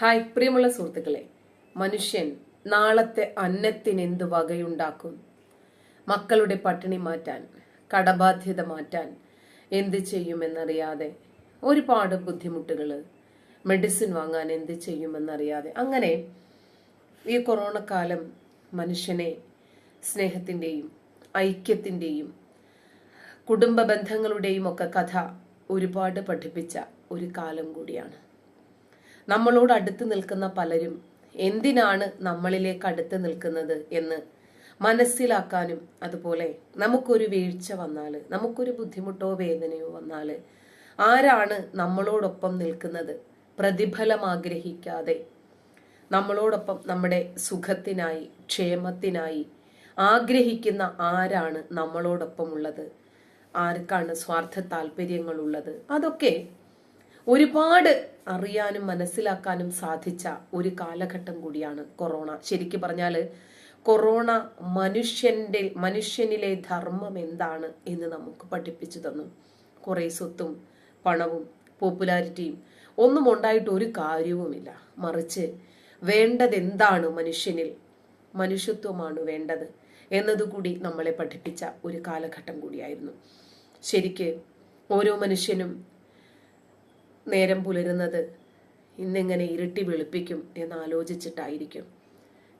Hi പ്രിയമുള്ള സുഹൃത്തുക്കളെ. മനുഷ്യൻ നാളത്തെ അന്നത്തിന് എന്ത് വകയുണ്ടാക്കും? മക്കളുടെ പട്ടിണി മാറ്റാൻ കടബാധ്യത മാറ്റാൻ എന്ത് ചെയ്യുമെന്നറിയാതെ ഒരുപാട് ബുദ്ധിമുട്ടുകൾ മെഡിസിൻ വാങ്ങാൻ എന്ത് ചെയ്യുമെന്നറിയാതെ. അങ്ങനെ ഈ കൊറോണ കാലം മനുഷ്യനെ സ്നേഹത്തിന്റെയും ഐക്യത്തിന്റെയും കുടുംബ ബന്ധങ്ങളുടെയും ഒക്കെ കഥ ഒരുപാട് പഠിപ്പിച്ച ഒരു കാലം കൂടിയാണ്. നമ്മളോട് അടുത്ത് നിൽക്കുന്ന പലരും എന്തിനാണ് നമ്മളിലേക്ക് അടുത്ത് നിൽക്കുന്നത് എന്ന് മനസ്സിലാക്കാനും അതുപോലെ നമുക്കൊരു വീഴ്ച വന്നാൽ നമുക്കൊരു ബുദ്ധിമുട്ടോ വേദനയോ വന്നാൽ ആരാണ് നമ്മളോടൊപ്പം നിൽക്കുന്നത്? പ്രതിഫലം ആഗ്രഹിക്കാതെ നമ്മളോടൊപ്പം നമ്മുടെ സുഖത്തിനായി ക്ഷേമത്തിനായി ആഗ്രഹിക്കുന്ന ആരാണ് നമ്മളോടൊപ്പം ഉള്ളത്? ആർക്കാണ് സ്വാർത്ഥ താല്പര്യങ്ങളുള്ളത് അതൊക്കെ ഒരുപാട് അറിയാനും മനസ്സിലാക്കാനും സാധിച്ച ഒരു കാലഘട്ടം കൂടിയാണ് കൊറോണ. ശരിക്കും പറഞ്ഞാൽ കൊറോണ മനുഷ്യന്റെ മനുഷ്യനിലെ ധർമ്മം എന്താണ് എന്ന് നമുക്ക് പഠിപ്പിച്ചു തന്നു. കുറേ സ്വത്തും പണവും പോപ്പുലാരിറ്റിയും ഒന്നും ഉണ്ടായിട്ട് ഒരു കാര്യവുമില്ല. മറിച്ച് വേണ്ടത് എന്താണ് മനുഷ്യനിൽ? മനുഷ്യത്വമാണ് വേണ്ടത് എന്നതുകൂടി നമ്മളെ പഠിപ്പിച്ച ഒരു കാലഘട്ടം കൂടിയായിരുന്നു. ശരിക്ക് ഓരോ മനുഷ്യനും നേരം പുലരുന്നത്. ഇന്നിങ്ങനെ ഇരുട്ടി വെളുപ്പിക്കും എന്ന് ആലോചിച്ചിട്ടായിരിക്കും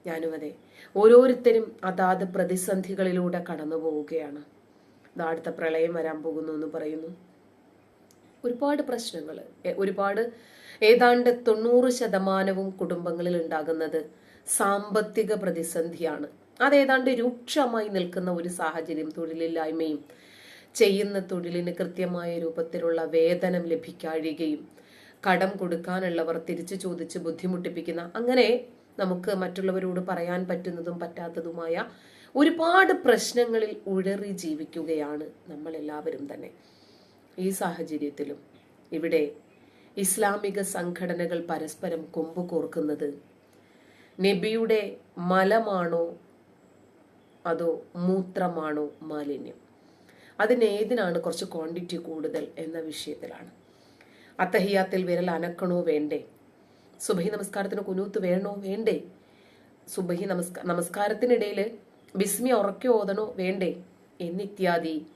ഞാനും അതെ. ഓരോരുത്തരും അതാത് പ്രതിസന്ധികളിലൂടെ കടന്നു പോവുകയാണ് അടുത്ത പ്രളയം വരാൻ പോകുന്നു എന്ന് പറയുന്നു. ഒരുപാട് പ്രശ്നങ്ങൾ ഒരുപാട് ഏതാണ്ട് തൊണ്ണൂറ് ശതമാനവും കുടുംബങ്ങളിൽ ഉണ്ടാകുന്നത് സാമ്പത്തിക പ്രതിസന്ധിയാണ്. അതേതാണ്ട് രൂക്ഷമായി നിൽക്കുന്ന ഒരു സാഹചര്യം തൊഴിലില്ലായ്മയും ചെയ്യുന്ന തൊഴിലിന് കൃത്യമായ രൂപത്തിലുള്ള വേതനം ലഭിക്കാഴികയും കടം കൊടുക്കാനുള്ളവർ തിരിച്ചു ചോദിച്ച് ബുദ്ധിമുട്ടിപ്പിക്കുന്ന അങ്ങനെ നമുക്ക് മറ്റുള്ളവരോട് പറയാൻ പറ്റുന്നതും പറ്റാത്തതുമായ ഒരുപാട് പ്രശ്നങ്ങളിൽ ഉഴറി ജീവിക്കുകയാണ് നമ്മൾ എല്ലാവരും തന്നെ. ഈ സാഹചര്യത്തിലും ഇവിടെ ഇസ്ലാമിക സംഘടനകൾ പരസ്പരം കൊമ്പ് കോർക്കുന്നത് നബിയുടെ മലമാണോ അതോ മൂത്രമാണോ മാലിന്യം? അതിനേതിനാണ് കുറച്ച് ക്വാണ്ടിറ്റി കൂടുതൽ എന്ന വിഷയത്തിലാണ്. അത്തഹിയാത്തിൽ വിരൽ അനക്കണോ വേണ്ടേ? സുബഹി നമസ്കാരത്തിന് കുനൂത്ത് വേണോ വേണ്ടേ? സുബഹി നമസ്കാര നമസ്കാരത്തിനിടയിൽ ബിസ്മി ഉറക്കി ഓതണോ വേണ്ടേ? എന്നിത്യാദി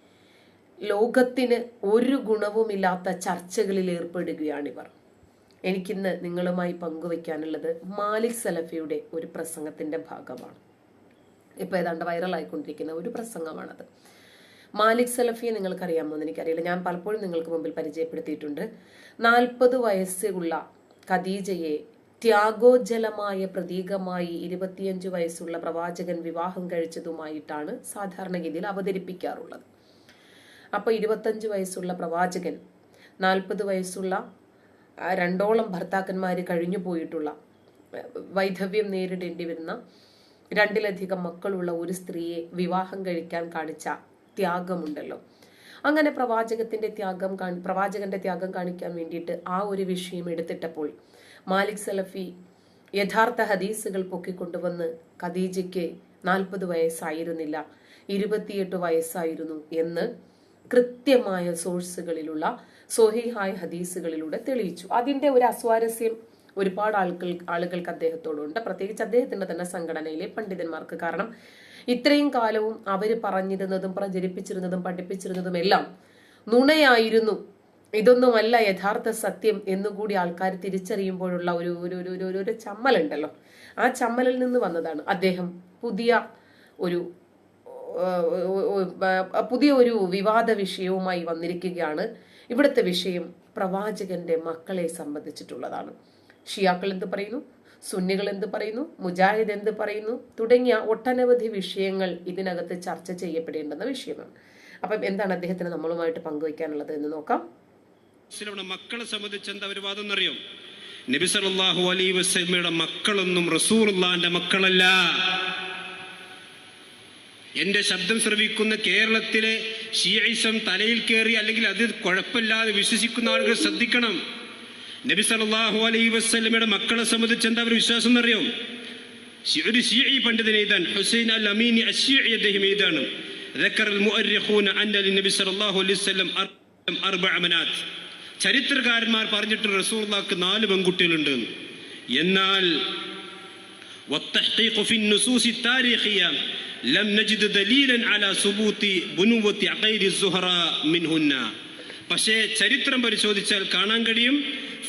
ലോകത്തിന് ഒരു ഗുണവുമില്ലാത്ത ചർച്ചകളിൽ ഏർപ്പെടുകയാണിവർ. എനിക്കിന്ന് നിങ്ങളുമായി പങ്കുവയ്ക്കാനുള്ളത് മാലിക് സലഫിയുടെ ഒരു പ്രസംഗത്തിന്റെ ഭാഗമാണ്. ഇപ്പൊ ഏതാണ്ട് വൈറലായിക്കൊണ്ടിരിക്കുന്ന ഒരു പ്രസംഗമാണത്. മാലിക് സലഫിയെ നിങ്ങൾക്കറിയാമോ എന്ന് എനിക്കറിയില്ല. ഞാൻ പലപ്പോഴും നിങ്ങൾക്ക് മുമ്പിൽ പരിചയപ്പെടുത്തിയിട്ടുണ്ട്. നാൽപ്പത് വയസ്സുള്ള ഖദീജയെ ത്യാഗോജ്ജലമായ പ്രതീകമായി ഇരുപത്തിയഞ്ചു വയസ്സുള്ള പ്രവാചകൻ വിവാഹം കഴിച്ചതുമായിട്ടാണ് സാധാരണഗതിയിൽ അവതരിപ്പിക്കാറുള്ളത്. അപ്പോൾ ഇരുപത്തഞ്ച് വയസ്സുള്ള പ്രവാചകൻ നാൽപ്പത് വയസ്സുള്ള രണ്ടോളം ഭർത്താക്കന്മാർ കഴിഞ്ഞു പോയിട്ടുള്ള വൈധവ്യം നേരിടേണ്ടി വരുന്ന രണ്ടിലധികം മക്കളുള്ള ഒരു സ്ത്രീയെ വിവാഹം കഴിക്കാൻ കാണിച്ച ത്യാഗമുണ്ടല്ലോ. അങ്ങനെ പ്രവാചകത്തിന്റെ ത്യാഗം പ്രവാചകന്റെ ത്യാഗം കാണിക്കാൻ വേണ്ടിയിട്ട് ആ ഒരു വിഷയം എടുത്തിട്ടപ്പോൾ മാലിക് സലഫി യഥാർത്ഥ ഹദീസുകൾ പൊക്കിക്കൊണ്ടുവന്ന് ഖദീജയ്ക്ക് നാൽപ്പത് വയസ്സായിരുന്നില്ല ഇരുപത്തിയെട്ട് വയസ്സായിരുന്നു എന്ന് കൃത്യമായ സോഴ്സുകളിലുള്ള സോഹിഹായ് ഹദീസുകളിലൂടെ തെളിയിച്ചു. അതിന്റെ ഒരു അസ്വാരസ്യം ഒരുപാട് ആളുകൾ ആളുകൾക്ക് അദ്ദേഹത്തോടുണ്ട്. പ്രത്യേകിച്ച് അദ്ദേഹത്തിന്റെ തന്നെ സംഘടനയിലെ പണ്ഡിതന്മാർക്ക് കാരണം ഇത്രയും കാലവും അവർ പറഞ്ഞിരുന്നതും പ്രചരിപ്പിച്ചിരുന്നതും പഠിപ്പിച്ചിരുന്നതും എല്ലാം നുണയായിരുന്നു. ഇതൊന്നുമല്ല യഥാർത്ഥ സത്യം എന്നുകൂടി ആൾക്കാർ തിരിച്ചറിയുമ്പോഴുള്ള ഒരു ഒരു ഒരു ഒരു- ഒരു ചമ്മലുണ്ടല്ലോ. ആ ചമ്മലിൽ നിന്ന് വന്നതാണ് അദ്ദേഹം പുതിയ ഒരു പുതിയ ഒരു വിവാദ വിഷയവുമായി വന്നിരിക്കുകയാണ്. ഇവിടുത്തെ വിഷയം പ്രവാചകന്റെ മക്കളെ സംബന്ധിച്ചിട്ടുള്ളതാണ്. ഷിയാക്കൾ എന്ത് പറയുന്നു? സുന്നികൾ എന്ത് പറയുന്നു? മുജാഹിദ് എന്ത് പറയുന്നു? തുടങ്ങിയ ഒട്ടനവധി വിഷയങ്ങൾ ഇതിനകത്ത് ചർച്ച ചെയ്യപ്പെടേണ്ടുന്ന വിഷയമാണ്. അപ്പം എന്താണ് അദ്ദേഹത്തിന് നമ്മളുമായിട്ട് പങ്കുവയ്ക്കാനുള്ളത് എന്ന് നോക്കാം. മക്കളെ സംബന്ധിച്ച് എന്താ ഒരു വാദം എന്നറിയോ? നബി സല്ലല്ലാഹു അലൈഹി വസല്ലമയുടെ മക്കളൊന്നും റസൂലുള്ളാന്റെ മക്കളല്ല. എന്റെ ശബ്ദം ശ്രവിക്കുന്ന കേരളത്തിലെ ഷിയയിസം തലയിൽ കയറി അല്ലെങ്കിൽ അത് കുഴപ്പമില്ലാതെ വിശ്വസിക്കുന്ന ആളുകൾ ശ്രദ്ധിക്കണം. നബി സല്ലല്ലാഹു അലൈഹി വസല്ലമയുടെ മക്കളെ സംബന്ധിച്ച് എന്താ ഒരു വിശ്വാസം എന്നറിയോ ഷി- ഒരു ഷിയഈ പണ്ഡിതൻ എഴുതാൻ ഹുസൈൻ അൽ അമീനി അശ്ശിഈ അദ്ദേഹം എഴുതാണ് ذكر المؤرخون أن للنبي صلى الله عليه وسلم أربع منات ചരിത്രകാരന്മാർ പറഞ്ഞിട്ട് റസൂള്ളാക്ക് നാല് പെൺകുട്ടികളുണ്ട് എന്ന്. എന്നാൽ والتحقيق في النصوص التاريخية لم نجد دليلا على ثبوت بنوة غير الزهراء منهن പക്ഷേ ചരിത്രം പരിശോധിച്ചാൽ കാണാൻ കഴിയും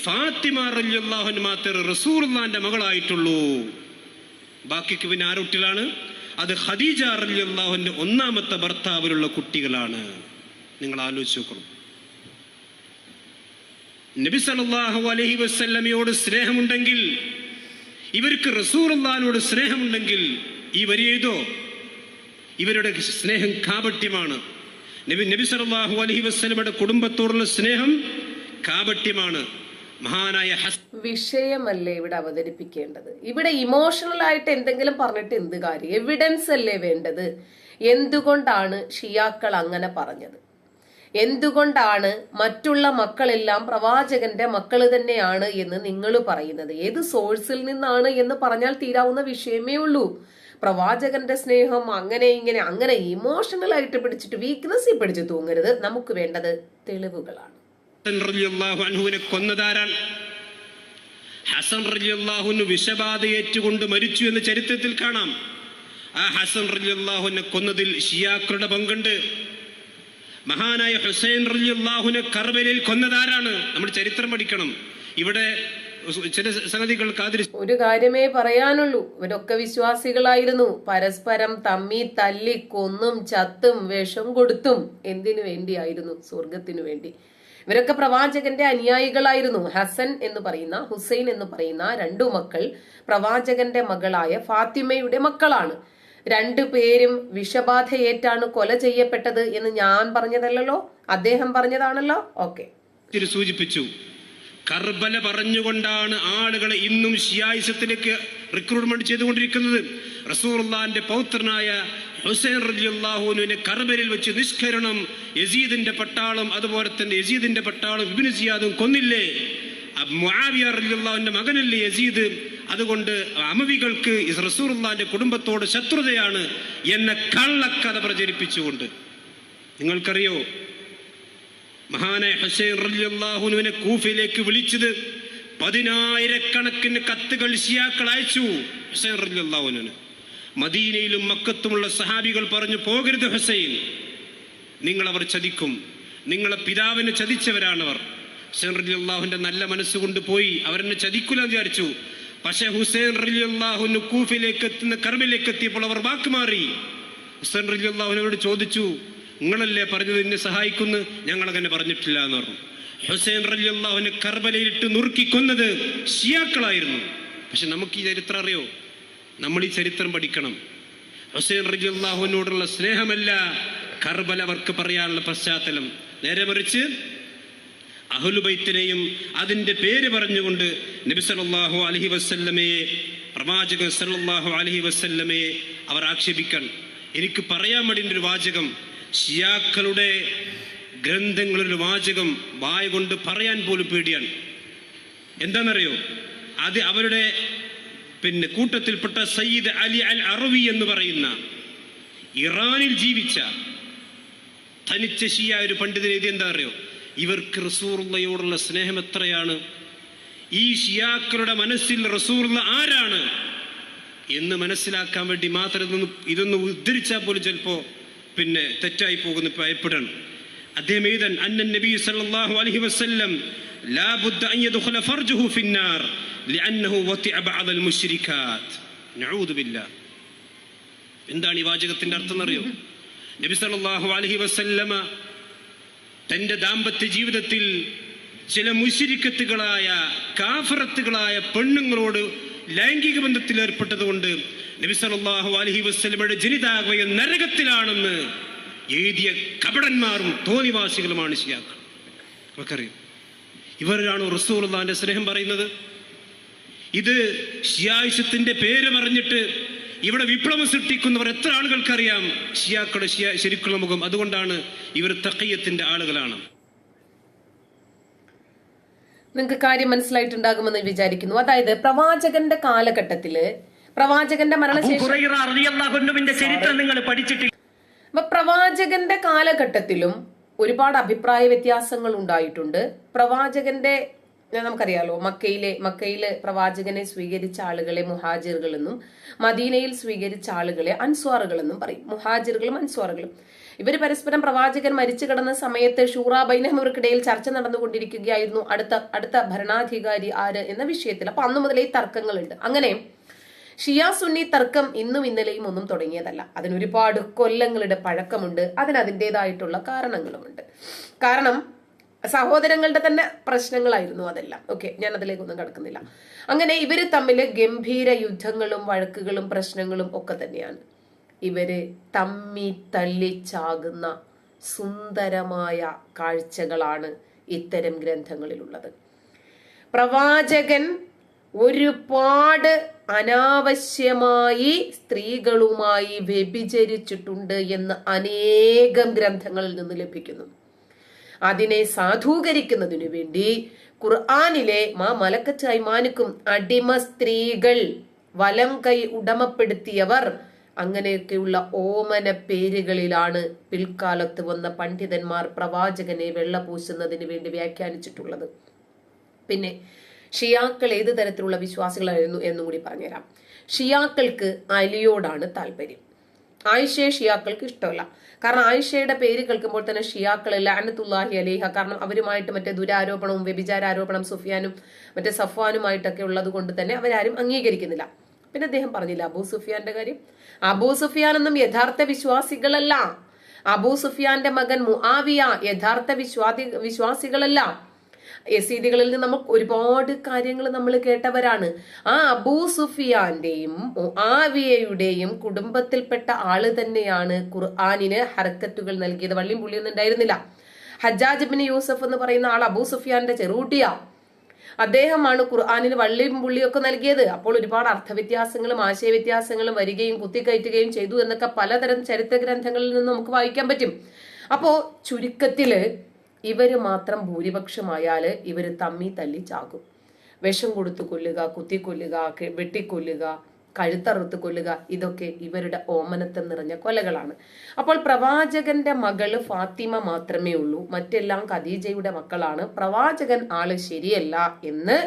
ഫാത്തിമ റലിയല്ലാഹുൻ മാത്രമേ റസൂർലാന്റെ മകളായിട്ടുള്ളൂ. ബാക്കിക്ക് പിന്നെ ആരുട്ടിലാണ് അത് ഖദീജ റലിയല്ലാഹുന്റെ ഒന്നാമത്തെ ഭർത്താവിലുള്ള കുട്ടികളാണ്. നിങ്ങൾ ആലോചിച്ച് നോക്കണം. നബി സല്ലല്ലാഹു അലഹി വസല്ലമയോട് സ്നേഹമുണ്ടെങ്കിൽ ഇവർക്ക് റസൂറുള്ളാനോട് സ്നേഹമുണ്ടെങ്കിൽ ഈ വരിയേതോ ഇവരുടെ സ്നേഹം കാപട്യമാണ്. നബി നബി സല്ലല്ലാഹു അലഹി വസ്ലമയുടെ കുടുംബത്തോടുള്ള സ്നേഹം കാപട്യമാണ്. മഹാനായ വിഷയമല്ലേ ഇവിടെ അവതരിപ്പിക്കേണ്ടത്? ഇവിടെ ഇമോഷണൽ ആയിട്ട് എന്തെങ്കിലും പറഞ്ഞിട്ട് എന്ത് കാര്യം? എവിഡൻസ് അല്ലേ വേണ്ടത്? എന്തുകൊണ്ടാണ് ഷിയാക്കൾ അങ്ങനെ പറഞ്ഞത്? എന്തുകൊണ്ടാണ് മറ്റുള്ള മക്കളെല്ലാം പ്രവാചകന്റെ മക്കൾ തന്നെയാണ് എന്ന് നിങ്ങൾ പറയുന്നത്? ഏത് സോഴ്സിൽ നിന്നാണ് എന്ന് പറഞ്ഞാൽ തീരാവുന്ന വിഷയമേ ഉള്ളൂ. പ്രവാചകന്റെ സ്നേഹം അങ്ങനെ ഇങ്ങനെ അങ്ങനെ ഇമോഷണൽ ആയിട്ട് പിടിച്ചിട്ട് വീക്ക്നെസ്സിൽ പിടിച്ച് തൂങ്ങരുത്. നമുക്ക് വേണ്ടത് തെളിവുകളാണ്. ഹസൻ റളിയല്ലാഹു അൻഹുവിനെ കൊന്നതാരാണ് ഹസൻ റലിയല്ലാഹുന് വിഷബാധ ഏറ്റുകൊണ്ട് മരിച്ചു എന്ന് ചരിത്രത്തിൽ കാണാം. ആ ഹസൻ റളിയല്ലാഹുവിനെ കൊന്നതിൽ ഷിയാക്കളുടെ പങ്കുണ്ട്. മഹാനായ ഹുസൈൻ റലിയല്ലാഹുനെ കർബലയിൽ കൊന്നതാരാണ്? നമ്മൾ ചരിത്രം പഠിക്കണം. ഇവിടെ ചില സംഗതികൾ കാതിരി ഒരു കാര്യമേ പറയാനുള്ളൂ. ഇവരൊക്കെ വിശ്വാസികളായിരുന്നു. പരസ്പരം തമ്മി തല്ലി കൊന്നും ചത്തും വിഷം കൊടുത്തും എന്തിനു വേണ്ടിയായിരുന്നു? സ്വർഗത്തിനു വേണ്ടി. ഇവരൊക്കെ പ്രവാചകന്റെ അനുയായികളായിരുന്നു. ഹസൻ എന്ന് പറയുന്ന ഹുസൈൻ എന്ന് പറയുന്ന രണ്ടു മക്കൾ പ്രവാചകന്റെ മകളായ ഫാത്തിമയുടെ മക്കളാണ്. രണ്ടു പേരും വിഷബാധയേറ്റാണ് കൊല ചെയ്യപ്പെട്ടത് എന്ന് ഞാൻ പറഞ്ഞതല്ലോ അദ്ദേഹം പറഞ്ഞതാണല്ലോ? ഓക്കെ. സൂചിപ്പിച്ചു. കർബല പറഞ്ഞുകൊണ്ടാണ് ആളുകളെ ഇന്നും ഷിയായിസത്തിലേക്ക് റിക്രൂട്ട്മെന്റ് ചെയ്തുകൊണ്ടിരിക്കുന്നത്. റസൂർല്ലാന്റെ പൗത്രനായ ഹുസൈൻ റലിയല്ലാഹുവിനെ കർബലിൽ വെച്ച് നിഷ്കരണം യസീദിന്റെ പട്ടാളം അതുപോലെ തന്നെ യസീദിന്റെ പട്ടാളം ഇബ്നു സിയാദും കൊന്നില്ലേ? മുആവിയ മകനല്ലേ യസീദ്? അതുകൊണ്ട് അമവികൾക്ക് റസൂർല്ലാന്റെ കുടുംബത്തോട് ശത്രുതയാണ് എന്ന കള്ളക്കഥ പ്രചരിപ്പിച്ചുകൊണ്ട്. നിങ്ങൾക്കറിയോ? മഹാനായ ഹുസൈൻ റളിയല്ലാഹുവിനെ കൂഫയിലേക്ക് വിളിച്ചത് പതിനായിരക്കണക്കിന് കത്തുകൾ ഷിയാക്കൾ അയച്ചു ഹുസൈൻ റളിയല്ലാഹുവിന് മദീനയിലും മക്കത്തുമുള്ള സഹാബികൾ പറഞ്ഞു പോകരുത് ഹുസൈൻ. നിങ്ങളവർ ചതിക്കും. നിങ്ങളെ പിതാവിനെ ചതിച്ചവരാണവർ. ഹുസൈൻ റളിയല്ലാഹുവിന്റെ നല്ല മനസ്സുകൊണ്ട് പോയി അവരെന്നെ ചതിക്കില്ല വിചാരിച്ചു. പക്ഷേ ഹുസൈൻ റളിയല്ലാഹുവിന് കൂഫിലേക്ക് എത്തുന്ന കർമ്മിലേക്ക് എത്തിയപ്പോൾ അവർ വാക്ക് മാറി. ഹുസൈൻ റളിയല്ലാഹുവിനോട് ചോദിച്ചു നിങ്ങളല്ലേ പറഞ്ഞത് എന്നെ സഹായിക്കുന്നു? ഞങ്ങളങ്ങനെ പറഞ്ഞിട്ടില്ല എന്ന് പറഞ്ഞു. ഹുസൈൻ റളിയല്ലാഹുവിനെ കർബലയിലിട്ട് നുറുക്കി കൊന്നത് ഷിയാക്കളായിരുന്നു. പക്ഷെ നമുക്ക് ഈ ചരിത്രം അറിയോ? നമ്മൾ ഈ ചരിത്രം പഠിക്കണം. ഹുസൈൻ റളിയല്ലാഹുവിനോടുള്ള സ്നേഹമല്ല കർബല അവർക്ക് പറയാനുള്ള പശ്ചാത്തലം. നേരെ മറിച്ച് അഹുലുബൈത്തിനെയും അതിന്റെ പേര് പറഞ്ഞുകൊണ്ട് നബി സല്ലല്ലാഹു അലൈഹി വസല്ലമയെ പ്രവാചകൻ സല്ലല്ലാഹു അലഹി വസ്ല്ലമയെ അവർ ആക്ഷേപിക്കാൻ. എനിക്ക് പറയാൻ വേണ്ടി ഒരു വാചകം ഷിയാക്കളുടെ ഗ്രന്ഥങ്ങളൊരു വാചകം വായ കൊണ്ട് പറയാൻ പോലും പേടിയാണ്. എന്താണെന്നറിയോ? അത് അവരുടെ പിന്നെ കൂട്ടത്തിൽപ്പെട്ട സയ്യിദ് അലി അൽ അറവി എന്ന് പറയുന്ന ഇറാനിൽ ജീവിച്ച തനിച്ച ഷിയ ഒരു പണ്ഡിതൻ എഴുതി എന്താ അറിയോ ഇവർക്ക് റസൂറുള്ളയോടുള്ള സ്നേഹം എത്രയാണ്? ഈ ഷിയാക്കളുടെ മനസ്സിൽ റസൂറുള്ള ആരാണ്? എന്ന് മനസ്സിലാക്കാൻ വേണ്ടി മാത്രം ഇതൊന്ന് ഇതൊന്ന് ഉദ്ധരിച്ചാൽ പോലും ചിലപ്പോ പിന്നെ തെറ്റായി പോകുന്ന ഭയപ്പെടണം അദ്ദേഹം എഴുതാൻ അന്നൻ നബി സല്ലല്ലാഹു അലൈഹി വസല്ലം ലാ ബുദ്ദ അൻ യദ്ഖുല ഫർജുഹു ഫിന്നാർ ലിഅന്നഹു വതിഅ ബഅദൽ മുശ്രികാത്ത് നഊദു ബില്ലാഹ്. എന്താണ് ഈ വാചകത്തിന്റെ അർത്ഥം എന്നറിയോ? നബി സല്ലല്ലാഹു അലൈഹി വസല്ലമ തന്റെ ദാമ്പത്യ ജീവിതത്തിൽ ചില മുശിരിക്കത്തുകളായ കാഫറത്തുകളായ പെണ്ണുങ്ങളോട് ലൈംഗിക ബന്ധത്തിൽ ഏർപ്പെട്ടതുകൊണ്ട് നബി സല്ലല്ലാഹു അലൈഹി വസല്ലമയുടെ ജനിതാകവയം നരകത്തിലാണെന്ന് എഴുതിയ കപടന്മാരും തോന്നിവാസികളുമാണ് ശിയാക്കൾ നമുക്കറിയാം. ഇവരാണ് റസൂലുള്ളാന്റെ സ്നേഹം പറയുന്നത്. ഇത് ഷിയായുഷത്തിന്റെ പേര് പറഞ്ഞിട്ട് ഇവിടെ വിപ്ലവം സൃഷ്ടിക്കുന്നവർ എത്ര ആളുകൾക്കറിയാം? ഷിയാക്കളുടെ ഷിയ ശരിക്കുള്ള മുഖം. അതുകൊണ്ടാണ് ഇവർ തക്കയ്യത്തിന്റെ ആളുകളാണ്. നിങ്ങൾക്ക് കാര്യം മനസ്സിലായിട്ടുണ്ടാകുമെന്ന് വിചാരിക്കുന്നു. അതായത് പ്രവാചകന്റെ കാലഘട്ടത്തിൽ പ്രവാചകന്റെ മരണശേഷം ചരിത്രം നിങ്ങൾ പഠിച്ചിട്ടില്ല. അപ്പൊ പ്രവാചകന്റെ കാലഘട്ടത്തിലും ഒരുപാട് അഭിപ്രായ വ്യത്യാസങ്ങൾ ഉണ്ടായിട്ടുണ്ട്. പ്രവാചകന്റെ നമുക്കറിയാലോ മക്കയിലെ മക്കയിലെ പ്രവാചകനെ സ്വീകരിച്ച ആളുകളെ മുഹാജിറുകളെന്നും മദീനയിൽ സ്വീകരിച്ച ആളുകളെ അൻസ്വാറുകൾ എന്നും പറയും. മുഹാജിറുകളും അൻസ്വാറുകളും. ഇവർ പരസ്പരം പ്രവാചകൻ മരിച്ചു കിടന്ന സമയത്ത് ഷൂറ ബൈനഹമർക്കിടയിൽ ചർച്ച നടന്നുകൊണ്ടിരിക്കുകയായിരുന്നു. അടുത്ത അടുത്ത ഭരണാധികാരി ആര് എന്ന വിഷയത്തിൽ. അപ്പൊ അന്നു മുതലേ തർക്കങ്ങളുണ്ട്. അങ്ങനെ ഷിയാ സുന്നി തർക്കം ഇന്നും ഇന്നലെയും ഒന്നും തുടങ്ങിയതല്ല. അതിനൊരുപാട് കൊല്ലങ്ങളുടെ പഴക്കമുണ്ട്. അതിന് അതിന്റെതായിട്ടുള്ള കാരണങ്ങളുമുണ്ട്. കാരണം സഹോദരങ്ങളുടെ തന്നെ പ്രശ്നങ്ങളായിരുന്നു അതെല്ലാം. ഓക്കെ ഞാൻ അതിലേക്കൊന്നും കടക്കുന്നില്ല. അങ്ങനെ ഇവർ തമ്മിൽ ഗംഭീര യുദ്ധങ്ങളും വഴക്കുകളും പ്രശ്നങ്ങളും ഒക്കെ തന്നെയാണ്. ഇവർ തമ്മി തല്ലിച്ചാകുന്ന സുന്ദരമായ കാഴ്ചകളാണ് ഇത്തരം ഗ്രന്ഥങ്ങളിലുള്ളത്. പ്രവാചകൻ ഒരുപാട് അനാവശ്യമായി സ്ത്രീകളുമായി വ്യഭിചരിച്ചിട്ടുണ്ട് എന്ന് അനേകം ഗ്രന്ഥങ്ങളിൽ നിന്ന് ലഭിക്കുന്നു. അതിനെ സാധൂകരിക്കുന്നതിനു വേണ്ടി ഖുർആാനിലെ മാ മലക്കച്ചായ്മാനുക്കും അടിമ സ്ത്രീകൾ വലം കൈ ഉടമപ്പെടുത്തിയവർ അങ്ങനെയൊക്കെയുള്ള ഓമന പേരുകളിലാണ് പിൽക്കാലത്ത് വന്ന പണ്ഡിതന്മാർ പ്രവാചകനെ വെള്ളപൂശുന്നതിന് വേണ്ടി വ്യാഖ്യാനിച്ചിട്ടുള്ളത്. പിന്നെ ഷിയാക്കൾ ഏത് തരത്തിലുള്ള വിശ്വാസികളായിരുന്നു എന്നും കൂടി പറഞ്ഞുതരാം. ഷിയാക്കൾക്ക് അലിയോടാണ് താല്പര്യം. ആയിഷയെ ഷിയാക്കൾക്ക് ഇഷ്ടമല്ല. കാരണം ആയിഷയുടെ പേര് കേൾക്കുമ്പോൾ തന്നെ ഷിയാക്കൾ ലാനത്തുല്ലാഹി അലേഹ. കാരണം അവരുമായിട്ട് മറ്റേ ദുരാരോപണവും വ്യഭിചാരോപണം സുഫിയാനും മറ്റേ സഫ്വാനുമായിട്ടൊക്കെ ഉള്ളത് കൊണ്ട് തന്നെ അവരാരും അംഗീകരിക്കുന്നില്ല. പിന്നെ അദ്ദേഹം പറഞ്ഞില്ല അബൂ സുഫിയാന്റെ കാര്യം. അബൂ സുഫിയാൻ ഒന്നും യഥാർത്ഥ വിശ്വാസികളല്ല. അബൂ സുഫിയാന്റെ മകൻ മുആവിയ യഥാർത്ഥ വിശ്വാസി വിശ്വാസികളല്ല. യസീദികളിൽ നിന്ന് നമുക്ക് ഒരുപാട് കാര്യങ്ങൾ നമ്മൾ കേട്ടവരാണ്. ആ അബൂ സുഫിയാന്റെയും ആവിയയുടെയും കുടുംബത്തിൽപ്പെട്ട ആൾ തന്നെയാണ് ഖുർആാനിന് ഹർക്കത്തുകൾ നൽകിയത്. വള്ളിയും പുള്ളിയൊന്നും ഉണ്ടായിരുന്നില്ല. ഹജ്ജാജ് ബിൻ യൂസഫ് എന്ന് പറയുന്ന ആൾ അബൂ സുഫിയാന്റെ ചെറുകുട്ടിയാ അദ്ദേഹമാണ് ഖുർആാനിന് വള്ളിയും പുള്ളിയൊക്കെ നൽകിയത്. അപ്പോൾ ഒരുപാട് അർത്ഥവ്യത്യാസങ്ങളും ആശയവ്യത്യാസങ്ങളും വരികയും കുത്തിക്കയറ്റുകയും ചെയ്തു എന്നൊക്കെ പലതരം ചരിത്ര ഗ്രന്ഥങ്ങളിൽ നിന്ന് നമുക്ക് വായിക്കാൻ പറ്റും. അപ്പോ ചുരുക്കത്തിൽ ഇവർ മാത്രം ഭൂരിപക്ഷമായാൽ ഇവർ തമ്മി തല്ലി ചാകും. വിഷം കൊടുത്തു കൊല്ലുക കുത്തിക്കൊല്ലുക വെട്ടിക്കൊല്ലുക കഴുത്തറുത്ത് കൊല്ലുക ഇതൊക്കെ ഇവരുടെ ഓമനത്തം നിറഞ്ഞ കൊലകളാണ്. അപ്പോൾ പ്രവാചകന്റെ മകൾ ഫാത്തിമ മാത്രമേ ഉള്ളൂ. മറ്റെല്ലാം ഖദീജയുടെ മക്കളാണ്. പ്രവാചകൻ ആൾ ശരിയല്ല എന്ന്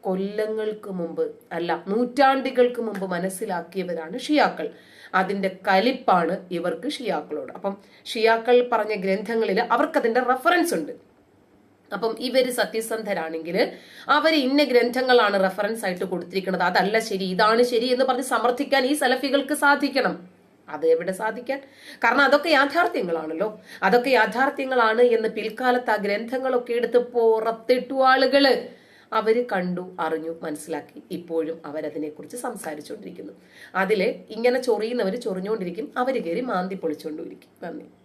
കൊല്ലങ്ങൾക്ക് മുമ്പ് അല്ല നൂറ്റാണ്ടുകൾക്ക് മുമ്പ് മനസ്സിലാക്കിയവരാണ് ഷിയാക്കൾ. അതിന്റെ കലിപ്പാണ് ഇവർക്ക് ഷിയാക്കളോട്. അപ്പം ഷിയാക്കൾ പറഞ്ഞ ഗ്രന്ഥങ്ങളിൽ അവർക്കതിന്റെ റെഫറൻസ് ഉണ്ട്. അപ്പം ഇവർ സത്യസന്ധരാണെങ്കിൽ അവർ ഇന്ന ഗ്രന്ഥങ്ങളാണ് റെഫറൻസ് ആയിട്ട് കൊടുത്തിരിക്കുന്നത്. അതല്ല ശരി ഇതാണ് ശരി എന്ന് പറഞ്ഞ് സമർത്ഥിക്കാൻ ഈ സലഫികൾക്ക് സാധിക്കണം. അത് എവിടെ സാധിക്കാൻ? കാരണം അതൊക്കെ യാഥാർത്ഥ്യങ്ങളാണല്ലോ. അതൊക്കെ യാഥാർത്ഥ്യങ്ങളാണ് എന്ന് പിൽക്കാലത്ത് ആ ഗ്രന്ഥങ്ങളൊക്കെ എടുത്ത് പുറത്തിട്ടു ആളുകൾ അവർ കണ്ടു അറിഞ്ഞു മനസ്സിലാക്കി. ഇപ്പോഴും അവരതിനെക്കുറിച്ച് സംസാരിച്ചുകൊണ്ടിരിക്കുന്നു. അതിൽ ഇങ്ങനെ ചൊറിയുന്നവർ ചൊറിഞ്ഞുകൊണ്ടിരിക്കും അവർ കയറി മാന്തി പൊളിച്ചുകൊണ്ടിരിക്കും നന്ദി.